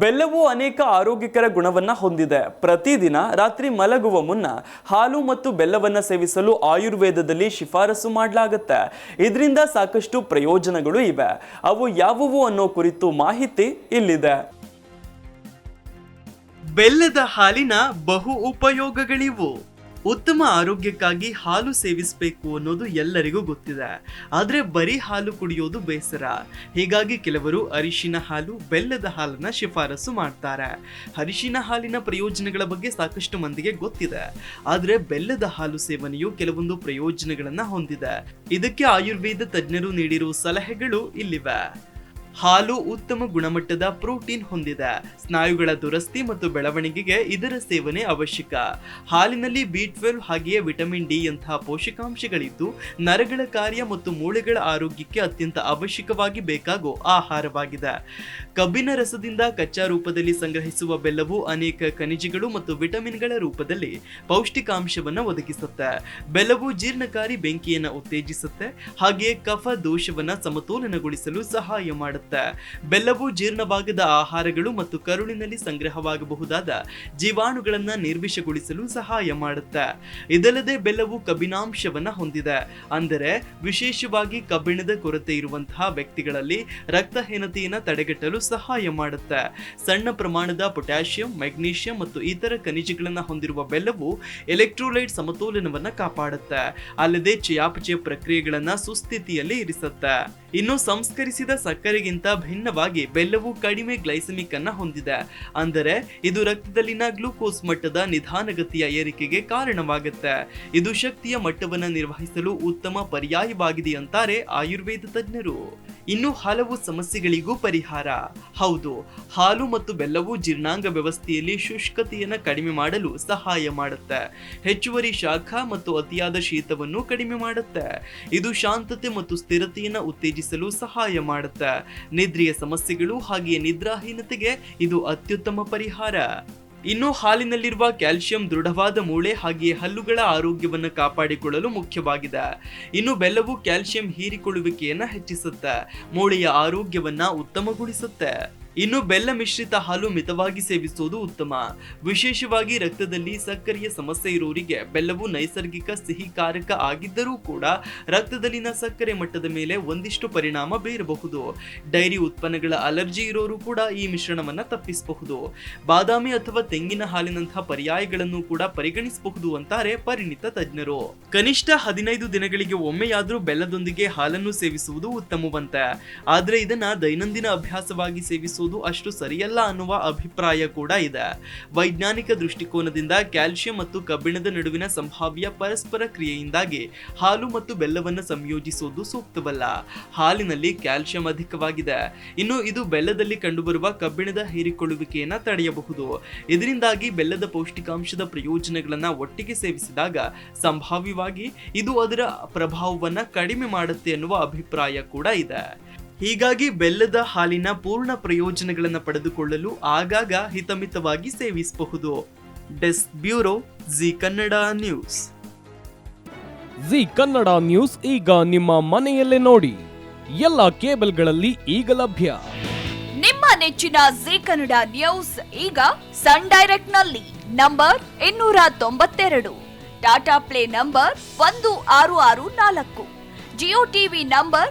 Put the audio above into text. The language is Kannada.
ಬೆಲ್ಲವು ಅನೇಕ ಆರೋಗ್ಯಕರ ಗುಣವನ್ನ ಹೊಂದಿದೆ. ಪ್ರತಿದಿನ ರಾತ್ರಿ ಮಲಗುವ ಮುನ್ನ ಹಾಲು ಮತ್ತು ಬೆಲ್ಲವನ್ನು ಸೇವಿಸಲು ಆಯುರ್ವೇದದಲ್ಲಿ ಶಿಫಾರಸು ಮಾಡಲಾಗುತ್ತೆ. ಇದರಿಂದ ಸಾಕಷ್ಟು ಪ್ರಯೋಜನಗಳು ಇವೆ. ಅವು ಯಾವುವು ಅನ್ನೋ ಕುರಿತು ಮಾಹಿತಿ ಇಲ್ಲಿದೆ. ಬೆಲ್ಲದ ಹಾಲಿನ ಬಹು ಉಪಯೋಗಗಳಿವು. ಉತ್ತಮ ಆರೋಗ್ಯಕ್ಕಾಗಿ ಹಾಲು ಸೇವಿಸಬೇಕು ಅನ್ನೋದು ಎಲ್ಲರಿಗೂ ಗೊತ್ತಿದೆ. ಆದರೆ ಬರೀ ಹಾಲು ಕುಡಿಯೋದು ಬೇಸರ. ಹೀಗಾಗಿ ಕೆಲವರು ಅರಿಶಿನ ಹಾಲು, ಬೆಲ್ಲದ ಹಾಲನ್ನ ಶಿಫಾರಸು ಮಾಡ್ತಾರೆ. ಅರಿಶಿನ ಹಾಲಿನ ಪ್ರಯೋಜನಗಳ ಬಗ್ಗೆ ಸಾಕಷ್ಟು ಮಂದಿಗೆ ಗೊತ್ತಿದೆ. ಆದರೆ ಬೆಲ್ಲದ ಹಾಲು ಸೇವನೆಯು ಕೆಲವೊಂದು ಪ್ರಯೋಜನಗಳನ್ನ ಹೊಂದಿದೆ. ಇದಕ್ಕೆ ಆಯುರ್ವೇದ ತಜ್ಞರು ನೀಡಿರುವ ಸಲಹೆಗಳು ಇಲ್ಲಿವೆ. ಹಾಲು ಉತ್ತಮ ಗುಣಮಟ್ಟದ ಪ್ರೋಟೀನ್ ಹೊಂದಿದೆ. ಸ್ನಾಯುಗಳ ದುರಸ್ತಿ ಮತ್ತು ಬೆಳವಣಿಗೆಗೆ ಇದರ ಸೇವನೆ ಅವಶ್ಯಕ. ಹಾಲಿನಲ್ಲಿ ಬಿ ಟ್ವೆಲ್ವ್ ಹಾಗೆಯೇ ವಿಟಮಿನ್ ಡಿ ಯಂತಹ ಪೋಷಕಾಂಶಗಳಿದ್ದು, ನರಗಳ ಕಾರ್ಯ ಮತ್ತು ಮೂಳೆಗಳ ಆರೋಗ್ಯಕ್ಕೆ ಅತ್ಯಂತ ಅವಶ್ಯಕವಾಗಿ ಬೇಕಾಗೋ ಆಹಾರವಾಗಿದೆ. ಕಬ್ಬಿನ ರಸದಿಂದ ಕಚ್ಚಾ ರೂಪದಲ್ಲಿ ಸಂಗ್ರಹಿಸುವ ಬೆಲ್ಲವು ಅನೇಕ ಖನಿಜಗಳು ಮತ್ತು ವಿಟಮಿನ್ಗಳ ರೂಪದಲ್ಲಿ ಪೌಷ್ಟಿಕಾಂಶವನ್ನು ಒದಗಿಸುತ್ತೆ. ಬೆಲ್ಲವು ಜೀರ್ಣಕಾರಿ ಬೆಂಕಿಯನ್ನು ಉತ್ತೇಜಿಸುತ್ತೆ. ಹಾಗೆಯೇ ಕಫ ದೋಷವನ್ನು ಸಮತೋಲನಗೊಳಿಸಲು ಸಹಾಯ ಮಾಡುತ್ತೆ. ಬೆಲ್ಲವು ಜೀರ್ಣವಾಗದ ಆಹಾರಗಳು ಮತ್ತು ಕರುಳಿನಲ್ಲಿ ಸಂಗ್ರಹವಾಗಬಹುದಾದ ಜೀವಾಣುಗಳನ್ನ ನಿರ್ವಿಷಗೊಳಿಸಲು ಸಹಾಯ ಮಾಡುತ್ತೆ. ಇದಲ್ಲದೆ ಬೆಲ್ಲವು ಕಬ್ಬಿನಾಂಶವನ್ನ ಹೊಂದಿದೆ. ಅಂದರೆ ವಿಶೇಷವಾಗಿ ಕಬ್ಬಿಣದ ಕೊರತೆ ಇರುವಂತಹ ವ್ಯಕ್ತಿಗಳಲ್ಲಿ ರಕ್ತಹೀನತೆಯನ್ನ ತಡೆಗಟ್ಟಲು ಸಹಾಯ ಮಾಡುತ್ತೆ. ಸಣ್ಣ ಪ್ರಮಾಣದ ಪೊಟ್ಯಾಷಿಯಂ, ಮೆಗ್ನೀಷಿಯಂ ಮತ್ತು ಇತರ ಖನಿಜಗಳನ್ನ ಹೊಂದಿರುವ ಬೆಲ್ಲವು ಎಲೆಕ್ಟ್ರೋಲೈಟ್ ಸಮತೋಲನವನ್ನ ಕಾಪಾಡುತ್ತೆ. ಅಲ್ಲದೆ ಚಯಾಪಚಯ ಪ್ರಕ್ರಿಯೆಗಳನ್ನ ಸುಸ್ಥಿತಿಯಲ್ಲಿ ಇರಿಸುತ್ತೆ. ಇನ್ನು ಸಂಸ್ಕರಿಸಿದ ಸಕ್ಕರೆಗಿಂತ ಭಿನ್ನವಾಗಿ ಬೆಲ್ಲವು ಕಡಿಮೆ ಗ್ಲೈಸಮಿಕ್ ಅನ್ನ ಹೊಂದಿದೆ. ಅಂದರೆ ಇದು ರಕ್ತದಲ್ಲಿನ ಗ್ಲೂಕೋಸ್ ಮಟ್ಟದ ನಿಧಾನಗತಿಯ ಏರಿಕೆಗೆ ಕಾರಣವಾಗುತ್ತೆ. ಇದು ಶಕ್ತಿಯ ಮಟ್ಟವನ್ನು ನಿರ್ವಹಿಸಲು ಉತ್ತಮ ಪರ್ಯಾಯವಾಗಿದೆ ಅಂತಾರೆ ಆಯುರ್ವೇದ ತಜ್ಞರು. ಇನ್ನು ಹಲವು ಸಮಸ್ಯೆಗಳಿಗೂ ಪರಿಹಾರ. ಹೌದು, ಹಾಲು ಮತ್ತು ಬೆಲ್ಲವು ಜೀರ್ಣಾಂಗ ವ್ಯವಸ್ಥೆಯಲ್ಲಿ ಶುಷ್ಕತೆಯನ್ನು ಕಡಿಮೆ ಮಾಡಲು ಸಹಾಯ ಮಾಡುತ್ತೆ. ಹೆಚ್ಚುವರಿ ಶಾಖ ಮತ್ತು ಅತಿಯಾದ ಶೀತವನ್ನು ಕಡಿಮೆ ಮಾಡುತ್ತೆ. ಇದು ಶಾಂತತೆ ಮತ್ತು ಸ್ಥಿರತೆಯನ್ನು ಉತ್ತೇಜಿಸಲು ಸಹಾಯ ಮಾಡುತ್ತೆ. ನಿದ್ರೆಯ ಸಮಸ್ಯೆಗಳು ಹಾಗೆಯೇ ನಿದ್ರಾಹೀನತೆಗೆ ಇದು ಅತ್ಯುತ್ತಮ ಪರಿಹಾರ. ಇನ್ನು ಹಾಲಿನಲ್ಲಿರುವ ಕ್ಯಾಲ್ಸಿಯಂ ದೃಢವಾದ ಮೂಳೆ ಹಾಗೆಯೇ ಹಲ್ಲುಗಳ ಆರೋಗ್ಯವನ್ನು ಕಾಪಾಡಿಕೊಳ್ಳಲು ಮುಖ್ಯವಾಗಿದೆ. ಇನ್ನು ಬೆಲ್ಲವು ಕ್ಯಾಲ್ಸಿಯಂ ಹೀರಿಕೊಳ್ಳುವಿಕೆಯನ್ನು ಹೆಚ್ಚಿಸುತ್ತೆ. ಮೂಳೆಯ ಆರೋಗ್ಯವನ್ನು ಉತ್ತಮಗೊಳಿಸುತ್ತೆ. ಇನ್ನು ಬೆಲ್ಲ ಮಿಶ್ರಿತ ಹಾಲು ಮಿತವಾಗಿ ಸೇವಿಸುವುದು ಉತ್ತಮ. ವಿಶೇಷವಾಗಿ ರಕ್ತದಲ್ಲಿ ಸಕ್ಕರೆಯ ಸಮಸ್ಯೆ ಇರುವವರಿಗೆ ಬೆಲ್ಲವು ನೈಸರ್ಗಿಕ ಸಿಹಿಕಾರಕ ಆಗಿದ್ದರೂ ಕೂಡ ರಕ್ತದಲ್ಲಿನ ಸಕ್ಕರೆ ಮಟ್ಟದ ಮೇಲೆ ಒಂದಿಷ್ಟು ಪರಿಣಾಮ ಬೀರಬಹುದು. ಡೈರಿ ಉತ್ಪನ್ನಗಳ ಅಲರ್ಜಿ ಇರೋರು ಕೂಡ ಈ ಮಿಶ್ರಣವನ್ನ ತಪ್ಪಿಸಬಹುದು. ಬಾದಾಮಿ ಅಥವಾ ತೆಂಗಿನ ಹಾಲಿನಂತಹ ಪರ್ಯಾಯಗಳನ್ನು ಕೂಡ ಪರಿಗಣಿಸಬಹುದು ಅಂತಾರೆ ಪರಿಣಿತ ತಜ್ಞರು. ಕನಿಷ್ಠ ಹದಿನೈದು ದಿನಗಳಿಗೆ ಒಮ್ಮೆಯಾದರೂ ಬೆಲ್ಲದೊಂದಿಗೆ ಹಾಲನ್ನು ಸೇವಿಸುವುದು ಉತ್ತಮವಂತೆ. ಆದರೆ ಇದನ್ನ ದೈನಂದಿನ ಅಭ್ಯಾಸವಾಗಿ ಸೇವಿಸುವುದು ಅಷ್ಟು ಸರಿಯಲ್ಲ ಅನ್ನುವ ಅಭಿಪ್ರಾಯ ಕೂಡ ಇದೆ. ವೈಜ್ಞಾನಿಕ ದೃಷ್ಟಿಕೋನದಿಂದ ಕ್ಯಾಲ್ಸಿಯಂ ಮತ್ತು ಕಬ್ಬಿಣದ ನಡುವಿನ ಸಂಭಾವ್ಯ ಪರಸ್ಪರ ಕ್ರಿಯೆಯಿಂದಾಗಿ ಹಾಲು ಮತ್ತು ಬೆಲ್ಲವನ್ನು ಸಂಯೋಜಿಸುವುದು ಸೂಕ್ತವಲ್ಲ. ಹಾಲಿನಲ್ಲಿ ಕ್ಯಾಲ್ಸಿಯಂ ಅಧಿಕವಾಗಿದೆ. ಇನ್ನು ಇದು ಬೆಲ್ಲದಲ್ಲಿ ಕಂಡುಬರುವ ಕಬ್ಬಿಣದ ಹೀರಿಕೊಳ್ಳುವಿಕೆಯನ್ನು ತಡೆಯಬಹುದು. ಇದರಿಂದಾಗಿ ಬೆಲ್ಲದ ಪೌಷ್ಟಿಕಾಂಶದ ಪ್ರಯೋಜನಗಳನ್ನು ಒಟ್ಟಿಗೆ ಸೇವಿಸಿದಾಗ ಸಂಭಾವ್ಯವಾಗಿ ಇದು ಅದರ ಪ್ರಭಾವವನ್ನು ಕಡಿಮೆ ಮಾಡುತ್ತೆ ಅನ್ನುವ ಅಭಿಪ್ರಾಯ ಕೂಡ ಇದೆ. ಹೀಗಾಗಿ ಬೆಲ್ಲದ ಹಾಲಿನ ಪೂರ್ಣ ಪ್ರಯೋಜನಗಳನ್ನು ಪಡೆದುಕೊಳ್ಳಲು ಆಗಾಗ ಹಿತಮಿತವಾಗಿ ಸೇವಿಸಬಹುದು. Desk bureau Zee Kannada news. Zee Kannada news ಈಗ ನಿಮ್ಮ ಮನೆಯಲ್ಲೇ ನೋಡಿ. ಎಲ್ಲ ಕೇಬಲ್ಗಳಲ್ಲಿ ಈಗ ಲಭ್ಯ. ನಿಮ್ಮ ನೆಚ್ಚಿನ ಜಿ ಕನ್ನಡ ನ್ಯೂಸ್ ಈಗ ಸನ್ ಡೈರೆಕ್ಟ್ನಲ್ಲಿ ನಂಬರ್ ಇನ್ನೂರ ತೊಂಬತ್ತೆರಡು ಟಾಟಾ ಪ್ಲೇ ನಂಬರ್ ಒಂದು ಆರು ಆರು ನಾಲ್ಕು ಜಿಯೋ ಟಿವಿ ನಂಬರ್